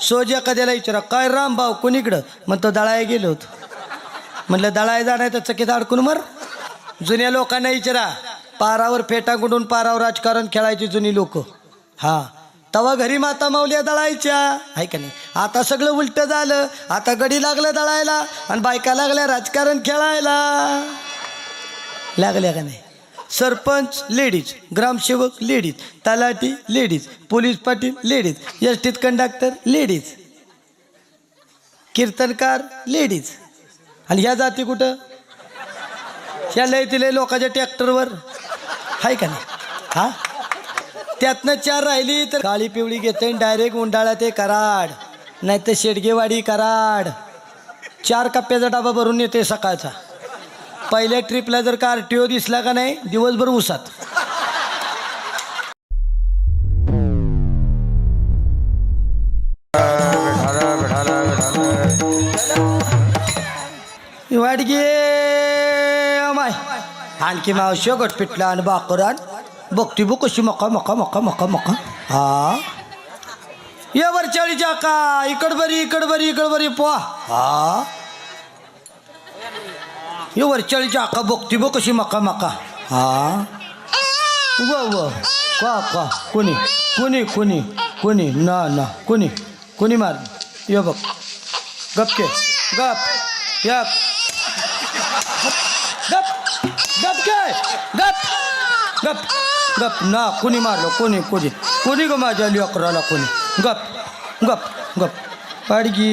सोज एखाद्याला विचारा काय राम भाऊ कुणीकडं मग तो दळाय गेलो होतो. म्हणलं दळाय जाणार तर चकीत अडकून मर. जुन्या लोकांना विचारा पारावर फेटा गुंडून पारावर राजकारण खेळायची जुनी लोक. हा. तवा घरी माता माऊल्या दळायच्या. आहे का नाही? आता सगळं उलट झालं. आता गडी लागलं दळायला आणि बायका लागल्या राजकारण खेळायला. लागल्या का नाही? सरपंच लेडीज ग्रामसेवक लेडीज तलाठी लेडीज पोलीस पाटील लेडीज एस टीत कंडक्टर लेडीज कीर्तनकार लेडीज. आणि ह्या जाती कुठं? ह्या लय लोकांच्या ट्रॅक्टरवर. आहे का नाही? हा? त्यातनं चार राहिली तर काळी पिवळी घेते डायरेक्ट उंडाळा ते कराड. नाही तर शेडगेवाडी कराड. चार कप्प्याचा डबा भरून येते सकाळचा. पहिल्या ट्रिपला जर का आर टी ओ दिसला का नाही दिवसभर उसात वाडगे माय आणखी मावशी गटपिटला आणि बाकरान बघती बघ कशी मका मका मका मका मका. हा. ये वरच्या अळीच्या का? इकड बरी इकड बरी इकड बरी पोहा हा. यो वर चाळीच्या आका बघती बघ कशी मका मका? हा? व व का का? कोणी? कोणी कोणी? कोणी? ना ना. कोणी? कोणी मार? यो बघ. गप के. गप. यप गप. गप काय गप. गप. गप. ना कोणी मारलं? कोणी कोणी? कोणी ग माझ्या लेकराला कोणी? गप. गप. गप. पाडगी.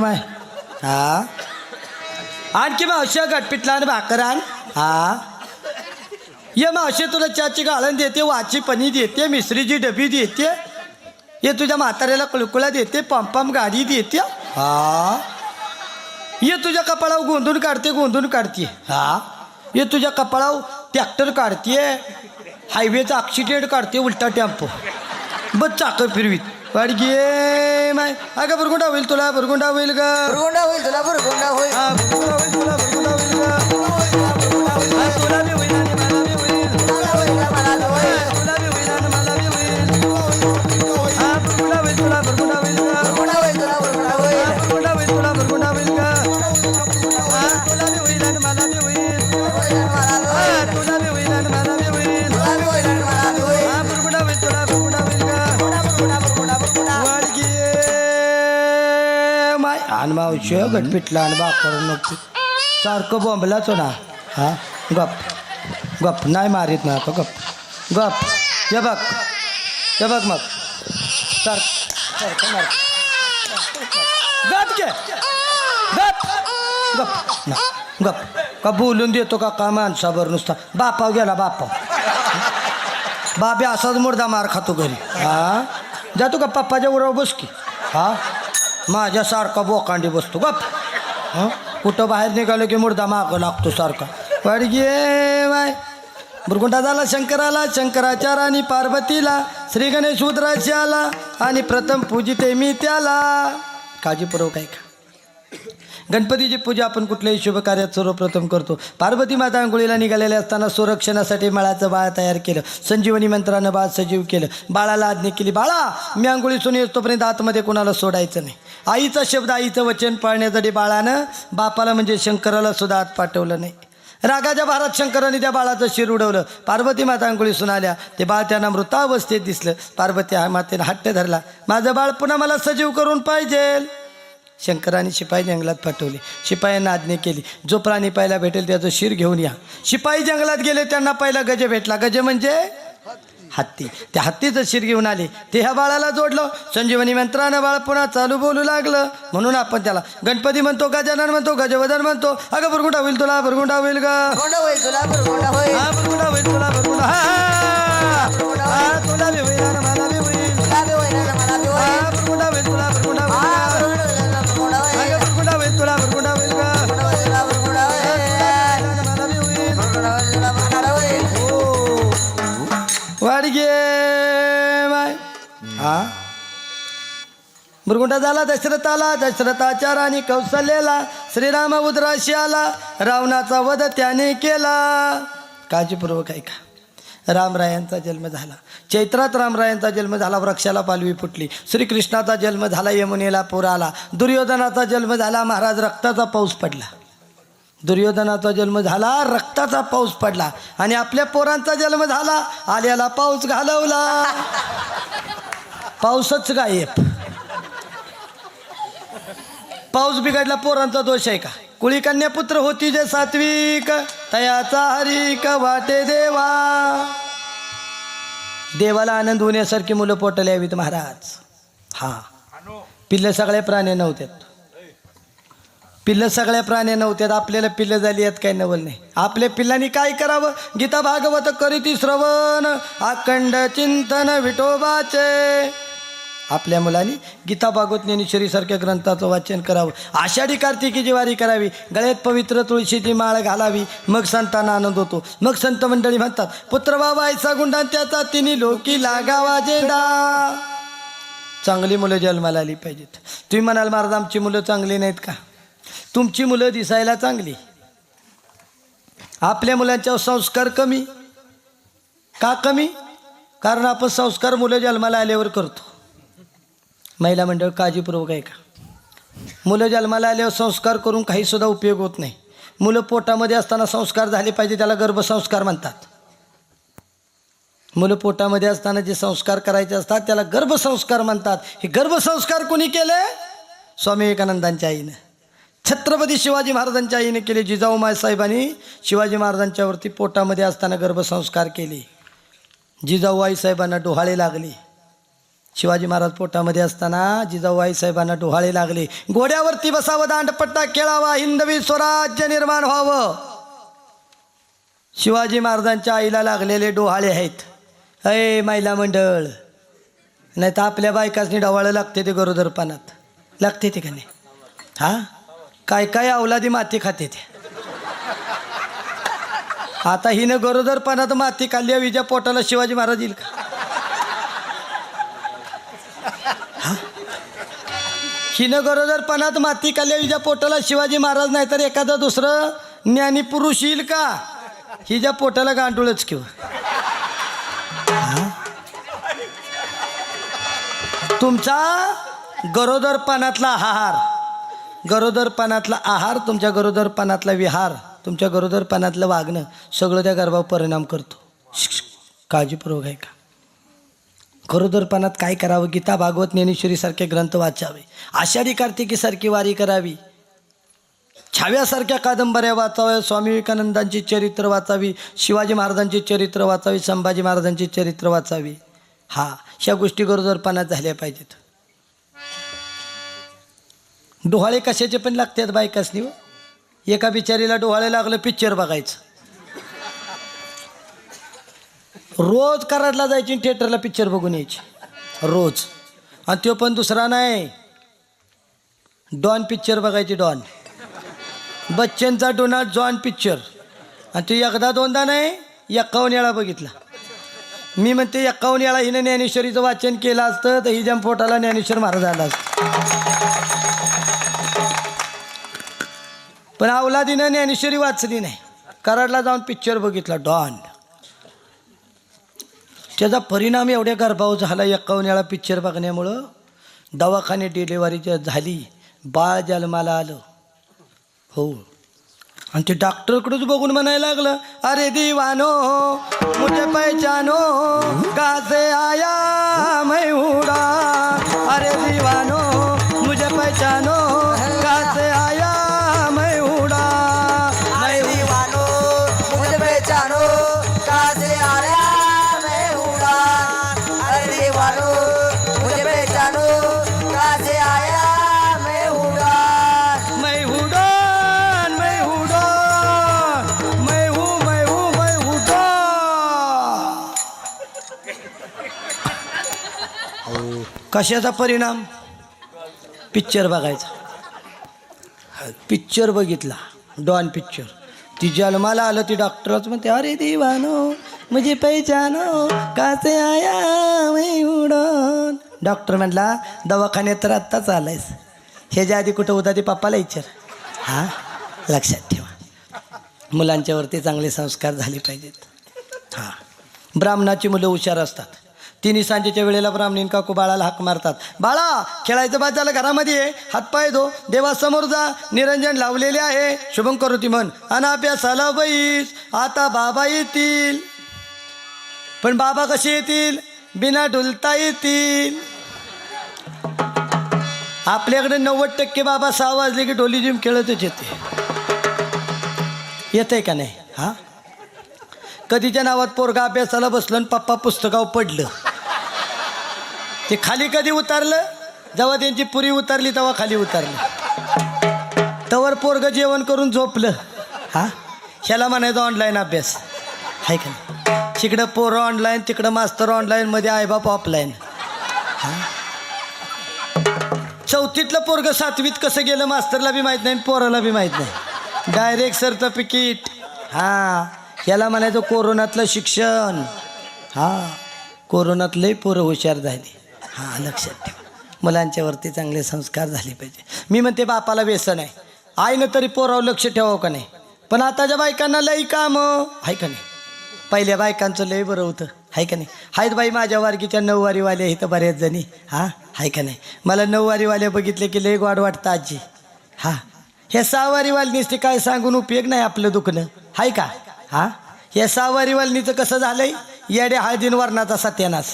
माय. हा? आणखी मावशी गटपिटला आणि भाकर आण. हा. ये मावशी तुला चाची गाळण देते वाची पनी देते मिसरीची डबी देते. ये तुझ्या म्हाताऱ्याला कुळकुळा देते पंपम गाडी देते. हा. ये तुझ्या कपाळावर गोंधून काढते गोंधून काढते. हा. ये तुझ्या कपाळावर ट्रॅक्टर काढते हायवेचा ॲक्सिडेंट काढते उलटा टेम्पो. बस चाकर फिरवीत. वाढ गे माय. अगं बरगुंडा होईल तुला बरगुंडा होईल बुरगुंडा होईल तुला बरगुंडा होईल. आणि मावशी गटपिटला आणि बाकर नको सारखं बोंबलाच ना हा गप. गप नाही मारीत ना आता गप. गप. हे बघ. हे बघ मग. सार सारखं मार. गप घे गप. गप. ना. गप. का बोलून देतो का का माणसावर नुसता? बापाव गेला बापाव बाबी असाच मुर्दा मार खातो घरी. हा? जातो का पप्पाच्या उरावर बस की? हा? माझ्यासारखा बोकांडी बसतो. गप. कुठं बाहेर निघालो की मुर्दा मागं लागतो सारखा. वाढ गे बाय. बुरगुंडा झाला शंकराला शंकराच्या राणी पार्वतीला श्री गणेश उद्राशी आला आणि प्रथम पूजिते मी त्याला. काळजीपूर्वक ऐका. गणपतीची पूजा आपण कुठल्याही शुभ कार्यात सर्वप्रथम करतो. पार्वती माता आंघोळीला निघालेले असताना संरक्षणासाठी मळाचं बाळ तयार केलं. संजीवनी मंत्रानं बाळ सजीव केलं. बाळाला आज्ञा केली बाळा मी आंघोळीतून येतोपर्यंत आतमध्ये कोणाला सोडायचं नाही. आईचा शब्द आईचं वचन पाळण्यासाठी बाळानं बापाला म्हणजे शंकराला सुद्धा आत पाठवलं नाही. रागाच्या भारात शंकराने त्या बाळाचं शिर उडवलं. पार्वती माता अंघोळीसून आल्या. ते बाळ त्यांना मृतावस्थेत दिसलं. पार्वती हा मातेनं हट्ट धरला. माझं बाळ पुन्हा मला सजीव करून पाहिजे शंकराने शिपाई जंगलात पाठवले. शिपायांना आज्ञा केली. जो प्राणी पाहायला भेटेल त्याचं शिर घेऊन या. शिपाई जंगलात गेले त्यांना पहिला गज भेटला. गज म्हणजे हत्ती. त्या हत्तीचं शिर घेऊन आले. ते ह्या बाळाला जोडलं. संजीवनी मंत्रानं बाळ पुन्हा चालू बोलू लागलं. म्हणून आपण त्याला गणपती म्हणतो गजानन म्हणतो गजवदन म्हणतो. अगं बरगुंडा होईल तुला बरगुंडा होईल बुरगुंडा होईल तुला बुरगुंडा होईल. हा बरगुंडा होईल तुला बरगुंडा हा. वाढ माय हा? मुरगुंडा झाला दशरथाला दशरथाच्या राणी कौशल्याला श्रीराम उद्राशी आला रावणाचा वध त्याने केला. काळजीपूर्वक ऐका. रामरायांचा जन्म झाला. चैत्रात रामरायांचा जन्म झाला वृक्षाला पालवी फुटली. श्रीकृष्णाचा जन्म झाला यमुनेला पूर आला. दुर्योधनाचा जन्म झाला महाराज रक्ताचा पाऊस पडला. दुर्योधनाचा जन्म झाला रक्ताचा पाऊस पडला आणि आपल्या पोरांचा जन्म झाला. आल्याला पाऊस घालवला. पाऊसच गायब. पाऊस बिघडला पोरांचा दोष आहे का? कुळी कन्यापुत्र होती जे सात्विक तयाचा हरिक वाटे देवा. देवाला आनंद होण्यासारखी मुलं पोटले यावीत महाराज. हा. पिल्ले सगळे प्राणी नव्हत्यात पिल्लं सगळ्या प्राणी नव्हत्यात आपल्याला पिल्लं झाली आहेत काही नवल नाही. आपल्या पिल्लांनी काय करावं? गीता भागवत करीती श्रवण अखंड चिंतन विठोबाचे. आपल्या मुलांनी गीता भागवत ज्ञानेश्वरीसारख्या ग्रंथाचं वाचन करावं. आषाढी कार्तिकीची वारी करावी. गळ्यात पवित्र तुळशीची माळ घालावी. मग संतांना आनंद होतो. मग संत मंडळी म्हणतात पुत्र बाबा ऐसा गुंडा त्याचा तिन्ही लोकी लागावा जेडा. चांगली मुलं जन्माला आली पाहिजेत. तुम्ही म्हणाल महाराज आमची मुलं चांगली नाहीत का? तुमची मुलं दिसायला चांगली. आपल्या मुलांच्यावर संस्कार कमी. का कमी? कारण आपण संस्कार मुलं जन्माला आल्यावर करतो. महिला मंडळ काळजीपूर्वक आहे का मुलं जन्माला आल्यावर संस्कार करून काहीसुद्धा उपयोग होत नाही. मुलं पोटामध्ये असताना संस्कार झाले पाहिजे त्याला गर्भसंस्कार म्हणतात. मुलं पोटामध्ये असताना जे संस्कार करायचे असतात त्याला गर्भसंस्कार म्हणतात. हे गर्भसंस्कार कोणी केले? स्वामी विवेकानंदांच्या आईनं. छत्रपती शिवाजी महाराजांच्या आईने केले जिजाऊ मायसाहेबांनी शिवाजी महाराजांच्यावरती पोटामध्ये असताना गर्भसंस्कार केले. जिजाऊ आईसाहेबांना डोहाळे लागले. शिवाजी महाराज पोटामध्ये असताना जिजाऊ आईसाहेबांना डोहाळे लागले. घोड्यावरती बसावं दांडपट्टा खेळावा हिंदवी स्वराज्य निर्माण व्हावं. शिवाजी महाराजांच्या आईला लागलेले डोहाळे आहेत. अय महिला मंडळ. नाही तर आपल्या बायकासनी डोहाळं लागते ते गरोदरपणात लागते ते का नाही? हां? काय काय अवलादी माती खाते ते. आता हिनं गरोदरपणात माती खाल्ली आहे, विजा पोटाला शिवाजी महाराज येईल का? हिनं गरोदरपणात माती खाल्ली आहे, विजा पोटाला शिवाजी महाराज नाही तर एखादं दुसरं ज्ञानी पुरुष येईल का? हिच्या पोटाला गांडूळच किंवा तुमचा गरोदरपणातला आहार गरोदरपणातला आहार तुमच्या गरोदरपणातला विहार तुमच्या गरोदरपणातलं वागणं सगळं त्या गर्भावर परिणाम करतो. काळजीपूर्वक आहे का गरोदरपणात काय करावं? गीता भागवत ज्ञानेश्वरीसारखे ग्रंथ वाचावे. आषाढी कार्तिकीसारखी वारी करावी. छाव्यासारख्या कादंबऱ्या वाचाव्या. स्वामी विवेकानंदांची चरित्र वाचावी. शिवाजी महाराजांची चरित्र वाचावी. संभाजी महाराजांची चरित्र वाचावी. हा ह्या गोष्टी गरोदरपणात झाल्या पाहिजेत. डोहाळे कशाचे पण लागतात बायकासनी हो. एका बिचारीला डोहाळे लागलं पिक्चर बघायचं. रोज कराडला जायची आणि थिएटरला पिक्चर बघून यायची. रोज. आणि तो पण दुसरा नाही. डॉन पिक्चर बघायची डॉन बच्चनचा डोनाल्ड जॉन पिक्चर आणि तो एकदा दोनदा नाही एक्कावन्न वेळा बघितला. मी म्हणते एक्कावन्न वेळा हिनं ज्ञानेश्वरीचं वाचन केलं असतं तर ही पोटाला ज्ञानेश्वर महाराज आला असतं. पण अवलादीनं ज्ञानेश्वरी वाचली नाही. कराडला जाऊन पिक्चर बघितला डॉन. त्याचा परिणाम एवढ्या गर्भाव झाला एक्कावन्न पिक्चर बघण्यामुळं. दवाखाने डिलेवरी झाली बाळ जन्माला आलं. हो. आणि ते डॉक्टरकडूच बघून म्हणायला लागलं अरे दिवानो मुझे पहचानो कासे आया मैं उड़ा अरे दिवानो कशाचा परिणाम? पिक्चर बघायचा. पिक्चर बघितला. डॉन पिक्चर ती जन्माला आलं ती डॉक्टरच म्हणते अरे दिवानो मुझे पहचानो कासे आया उडन. डॉक्टर म्हटला दवाखान्यात तर आत्ताच आलायस. ह्याच्या आधी कुठं होता ते पप्पाला विचार. हां? लक्षात ठेवा. मुलांच्यावरती चांगले संस्कार झाले पाहिजेत. हां. ब्राह्मणाची मुलं हुशार असतात. तिन्ही सांजेच्या वेळेला ब्राह्मणीन काकू बाळाला हाक मारतात. बाळा खेळायचं बाद झालं घरामध्ये ये. हातपाय धो. देवासमोर जा. निरंजन लावलेले आहे. शुभम करोती म्हण. अनाभ्यासाला बैस. आता बाबा येतील. पण बाबा कसे येतील? बिना ढुलता येतील. आपल्याकडे नव्वद टक्के बाबा सहा वाजले की डोली जिम खेळतच येते. येते का नाही? हा? कधीच्या नावात पोरगा अभ्यासाला बसलं आणि पप्पा पुस्तकावर पडलं. ते खाली कधी उतरलं? जेव्हा त्यांची पुरी उतरली तेव्हा खाली उतरली. तवर पोरग जेवण करून झोपलं. हा? ह्याला म्हणायचं ऑनलाईन अभ्यास. आहे का नाही? तिकडं पोरं ऑनलाईन तिकडं मास्तर ऑनलाईन मध्ये आईबाप ऑफलाईन चौथीतलं पोरग सातवीत कसं गेलं मास्तरला बी माहीत नाही आणि पोराला बी माहीत नाही. डायरेक्ट सर्टिफिकेट हां? याला म्हणायचं कोरोनातलं शिक्षण. हां? कोरोनातलंही पोरं हुशार झाली. हां लक्षात ठेव. मुलांच्यावरती चांगले संस्कार झाले पाहिजे. मी म्हणते बापाला व्यसन आहे. आईनं तरी पोरावर लक्ष ठेवावं का नाही? पण आताच्या बायकांना लई काम. आहे का नाही? पहिल्या बायकांचं लय बरं होतं. आहे का नाही? आहेत बाई माझ्या वारगीच्या नऊवारीवाल्या इथं बऱ्याच जणी. हां आहे का नाही? मला नऊवारीवाल्या बघितले की लय गोड वाटतं आजी. हां. हे सहावारीवालनीच ते काय सांगून उपयोग नाही आपलं दुखणं. आहे का? हां? ह्या सहावारीवालनीचं कसं झालंय? येड्या हळदीन वर्णाचा सत्यानाश.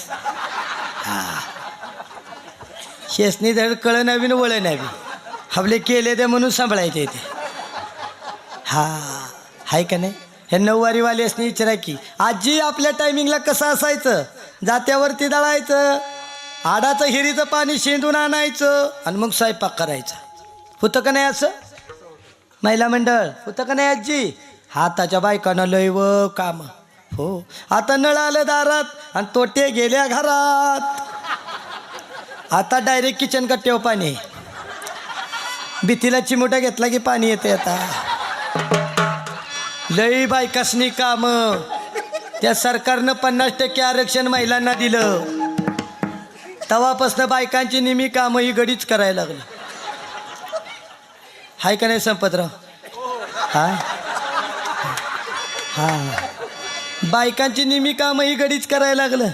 शेसनी धड कळ नवीन वळ नवी हवले केले ते म्हणून सांभाळायचे ते. हा हाय का नाही? हे नऊवारीवाले असणे विचारा की आजी आपल्या टायमिंगला कसं असायचं? जात्यावरती दळायचं आडाचं हिरीचं पाणी शेंदून आणायचं आणि मग स्वयंपाक करायचा. होतं का नाही असं? महिला मंडळ होतं का नाही आजी? हाताच्या बायकानं लय व काम. हो आता नळ आलं दारात आणि तोटे गेल्या घरात. आता डायरेक्ट किचन कट्ट्यावर पाणी. भीतीला चिमोटा घेतला की पाणी येते आता. लई बायकासनी काम. त्या सरकारनं पन्नास टक्के आरक्षण महिलांना दिलं. तवापासनं बायकांची निमी कामं ही गडीच करायला लागली. हाय का नाही संपतराव? हा? हा. बायकांची निमी कामं ही गडीच करायला लागलं.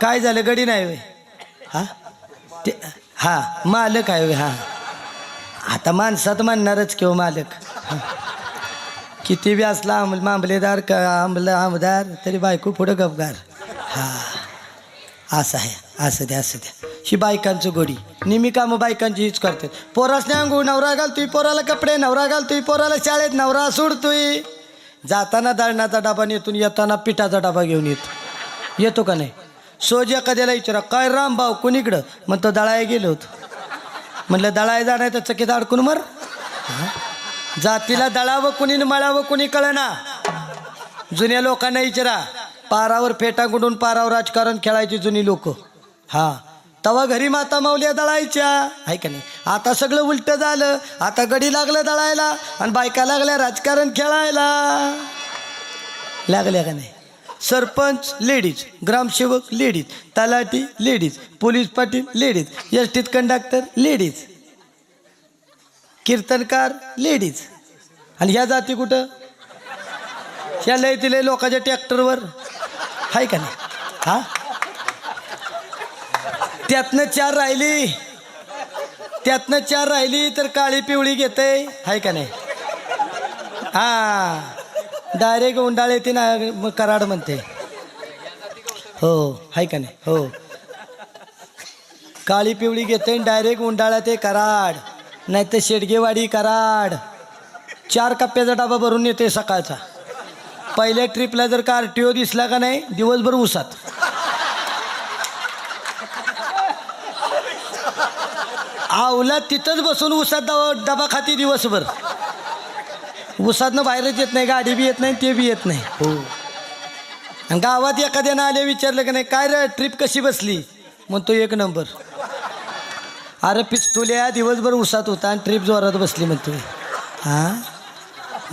काय झालं? गडी नाही वे हा? ते हा मालक आहे हा. आता माणसात म्हणणारच किंवा हो मालक. किती बी असला आंब मांबलेदार क आंबल आमदार तरी बायको पुढं गपगार. हा. असं आहे असं द्या असं द्या. ही बायकांचं गोडी. नेहमी कामं बायकांची हीच करतात पोरासने अंगू नवरा घालतोय पोराला कपडे नवरा घालतोय पोराला शाळेत नवरा सोडतोय. जाताना दळणाचा डबा नेतून येताना पिठाचा डबा घेऊन येतो. येतो का नाही? सोजे कधीला विचारा काय राम भाऊ कुणीकडं मग तो दळाय गेलो होतो. म्हटलं दळाय जाणार तर चकीत अडकून मर. जातीला दळावं कुणी मळावं कुणी कळना. जुन्या लोकांना विचारा पारावर फेटा गुडून पारावर राजकारण खेळायची जुनी लोक. हा तवा घरी माता माऊल्या दळायच्या. आहे का नाही? आता सगळं उलटं झालं. आता गडी लागलं दळायला आणि बायका लागल्या राजकारण खेळायला. लागल्या का नाही? सरपंच लेडीज ग्रामसेवक लेडीज तलाठी लेडीज पोलीस पाटील लेडीज एसटीत कंडक्टर लेडीज कीर्तनकार लेडीज. आणि ह्या जाती कुठं? ह्या लय तिले लोकांच्या ट्रॅक्टरवर. आहे का नाही? हा? त्यातनं चार राहिली. त्यातनं चार राहिली तर काळी पिवळी घेते आहे का नाही? हा. डायरेक्ट उंडाळ येते ना मग कराड म्हणते. हो आहे का नाही? हो. काळी पिवळी घेते डायरेक्ट उंडाळा ते कराड. नाही तर शेडगेवाडी कराड. चार कप्प्याचा डबा भरून येते सकाळचा. पहिल्या ट्रिपला जर का आर टी ओ दिसला का नाही दिवसभर उसात आवला तिथंच बसून उसात डबा डबा खाती दिवसभर. उसातनं बाहेरच येत नाही गाडी बी येत नाही ते बी येत नाही. हो. आणि गावात एखाद्यानं आले विचारलं की नाही काय रे ट्रिप कशी बसली? मग तो एक नंबर. अरे पिस्तुल्या दिवसभर उसात होता आणि ट्रिप जोरात बसली म्हणतो हा?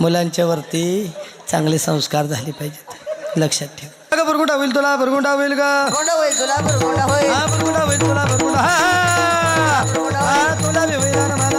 मुलांच्यावरती मुलांच्या वरती चांगले संस्कार झाले पाहिजेत. लक्षात ठेव. का भरगुंडा होईल तुला भरगुंडा होईल का भरगुंडा होईल तुला भरगुंडा होईल. तुला भरगुंडा. तुला होईल